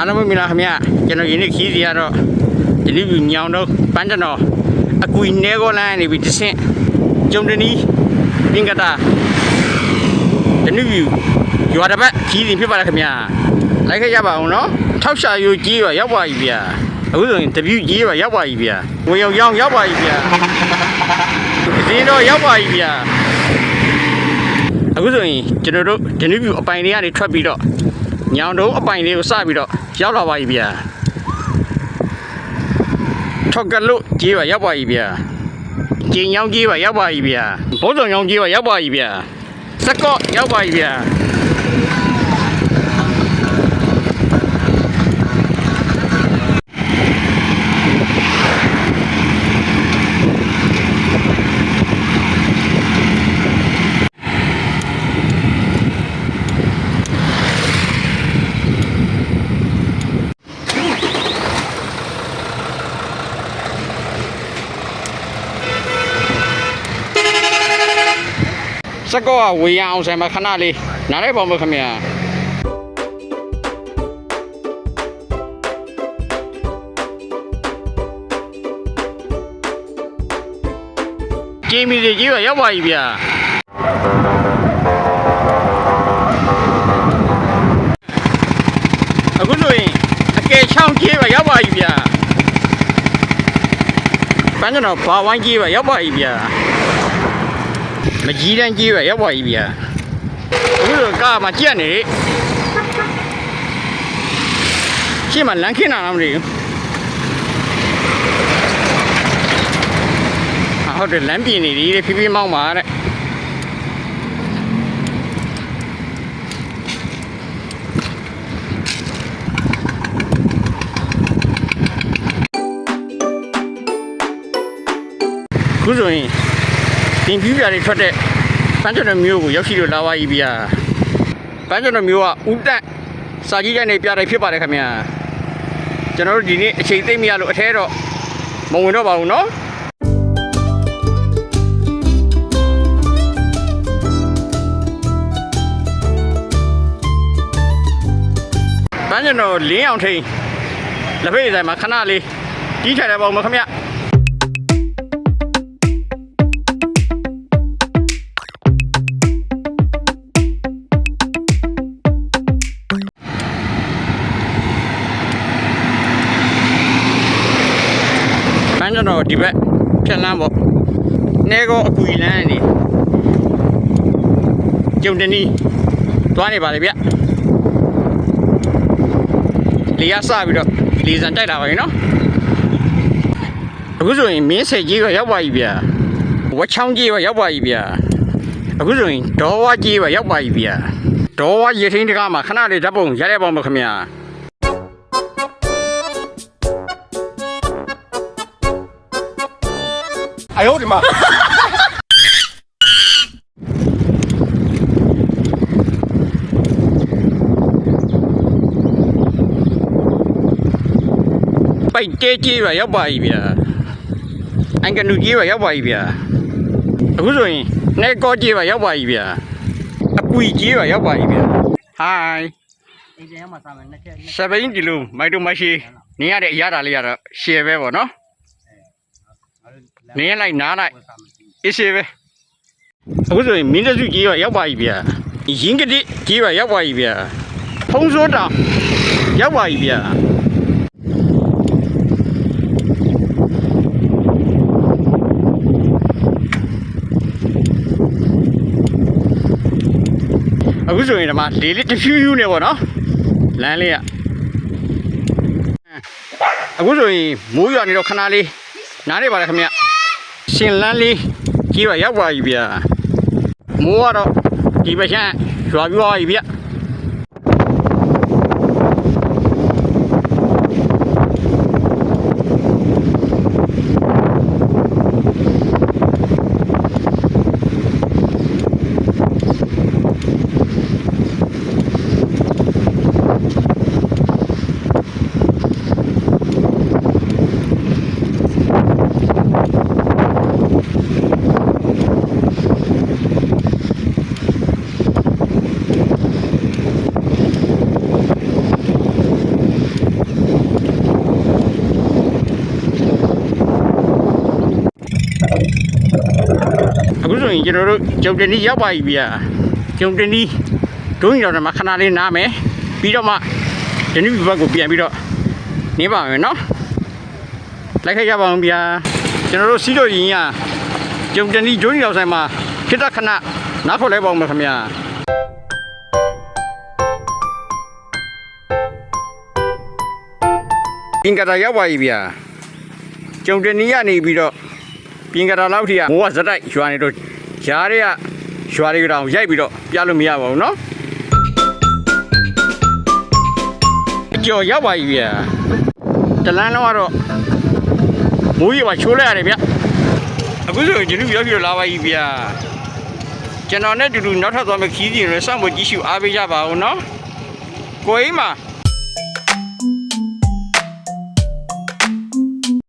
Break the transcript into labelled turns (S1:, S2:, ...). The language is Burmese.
S1: အားလုံးပဲမင်္ဂလာခင်ဗျာကျွန်တော်ယနေ့ခီးစီကတော့ဒီလူညောင်တော့ပန်းကျွန်တော်အကွီနဲကောလန်းနေပြီးတဆင့်ကျုံတနီးပင်ကတာဒီလူရွာတစ်ပတ်ခီးစီဖြစ်ပါလားခင်ဗျာလိုက်ခဲ့ကြပါအောင်နော်ထောက်ရှာယူကြီးရောရောက်ပါပြီဗျာအခုဆိုရင်တပြူကြီးရောရောက်ပါပြီဗျာဝေရောက်ရောက်ရောက်ပါပြီဗျာဒီတော့ရောက်ပါပြီဗျာအခုဆိုရင်ကျွန်တော်တို့ဒီလူအပိုင်တွေကနေထွက်ပြီးတော့ ညောင်တုံးအပိုင်လေးကိုစပြီးတော့ရောက်လာပါပြီဗျာထောက်ကလို့ကြီးပါရောက်ပါပြီဗျာကျင်းညောင်းကြီးပါရောက်ပါပြီဗျာဘုံစုံညောင်းကြီးပါရောက်ပါပြီဗျာစကော့ရောက်ပါပြီဗျာ စကော့ကဝေရအောင်ဆိုင်မှာခဏလေးနားလိုက်ပါဦးခင်ဗျာကျင်းမီစီကြီးပါရောက်ပါပြီဗျာအခုဆိုရင်အကယ်ချောင်းကြီးပါရောက်ပါပြီဗျာပန်းကျွန်တော်ဘာဝိုင်းကြီးပါရောက်ပါပြီဗျာ မကြီးတန်းကြီးပဲရောက်ပါပြီဗျာအခုတော့ကားမှာကြက်နေလေရှေ့မှာလမ်းခင်းတာလားမသိဘူးဟာဟုတ်တယ်လမ်းပြင်နေပြီတဲ့ဖြည်းဖြည်းမောင်းပါတဲ့ခုဆိုရင် တင်ပြူပြာတွေထွက်တဲ့ပန်းကျွန်တော်မျိုးကိုရောက်ရှိလို့လာပါပြီဗျာပန်းကျွန်တော်မျိုးကဥတက်စာကြီးကနေပြတယ်ဖြစ်ပါတယ်ခင်ဗျာကျွန်တော်တို့ဒီနေ့အချိန်သိမ့်မရလို့အထဲတော့မဝင်တော့ပါဘူးเนาะပန်းကျွန်တော်လင်းအောင်ထိန်လက်ဖေးဆိုင်မှာခဏလေးကြီးထိုင်တယ်ပေါ့မခင်ဗျာ ကျွန်တော်ဒီဘက်ဖြတ်လန်းပေါ့နေကောအကူလန်းနေကျုံတနီးသွားနေပါလေဗျလေရစပြီးတော့လေစံတိုက်လာပါပြီနော်အခုဆိုရင်မင်းဆယ်ကြီးကရောက်ပါပြီဗျဝက်ချောင်းကြီးကရောက်ပါပြီဗျအခုဆိုရင်ဒေါ်ဝါကြီးကရောက်ပါပြီဗျဒေါ်ဝါရေထင်းတကားမှာခဏလေးဓာတ်ပုံရရပါဦးမခင်ဗျာ
S2: 哎呦我的妈！
S1: ပိုက်တဲကြီးပါရောက်ပါပြီဗျာအင်္ဂနူကြီးပါရောက်ပါပြီဗျာအခုဆိုရင်နေကောကြီးပါရောက်ပါပြီဗျာအကွီကြီးပါရောက်ပါပြီဗျာဟိုင်း
S3: အိမ်ပြန်ရောက်မှစားမယ်နှစ်ချက်
S1: စပိန်ဒီလိုမိုက်တိုမရှိနေရတဲ့အရာတာလေးကတော့ရှယ်ပဲပေါ့နော် နေရလိုက်နားလိုက်အရှယ်ပဲအခုဆိုရင်မင်းတစုကြီးပါရောက်ပါပြီဗျာရင်ကတိကြီးပါရောက်ပါပြီဗျာဖုံးစိုးတောင်ရောက်ပါပြီဗျာအခုဆိုရင်ဒီမှာလေလေးတစ်ဖြူးဖြူးနေပေါ့နော်လမ်းလေးကအခုဆိုရင်မိုးရွာနေတော့ခဏလေးနားနေပါလေခင်ဗျ ရှင်လမ်းလေးကြီးပါရောက်ပါပြီဗျာမိုးကတော့ဒီဘက်ချမ်းရွာပြသွားပြီဗျ ဆိုရင်ကျွန်တော်တို့ဂျုံတနီးရောက်ပါပြီဗျာဂျုံတနီးဒုံးရောက်တယ်မှာခဏလေးနားမယ်ပြီးတော့မှတနီးဘက်ကိုပြန်ပြီးတော့နေပါမယ်နော်လိုက်ခဲ့ကြပါအောင်ဗျာကျွန်တော်တို့စီးလို့ရင်ကဂျုံတနီးဒုံးရောက်ဆိုင်မှာခိတ္တခဏနားခေါ်လိုက်ပါဦးမယ်ခင်ဗျာပြင်ကတာရောက်ပါပြီဗျာကျုံတနီးကနေပြီးတော့ ပြင်ကတာလောက်ထိကမိုးကဇက်တိုက်ရွာနေတော့ဂျားတွေကရွာတွေတောင်ရိုက်ပြီးတော့ပြလို့မရပါဘူးเนาะအကျော်ရောက်ပါပြီဗျာတလန်းတော့ကတော့မိုးရေပါချိုးလိုက်ရတယ်ဗျအခုဆိုရင်ကျွန်တော်ရောက်ပြီးတော့လာပါပြီဗျာကျွန်တော်နဲ့အတူတူနောက်ထပ်သွားမယ့်ခီးစဉ်တွေစောင့်ဖို့ကြည့်ရှုအားပေးကြပါဦးเนาะကိုအိမ်မှာ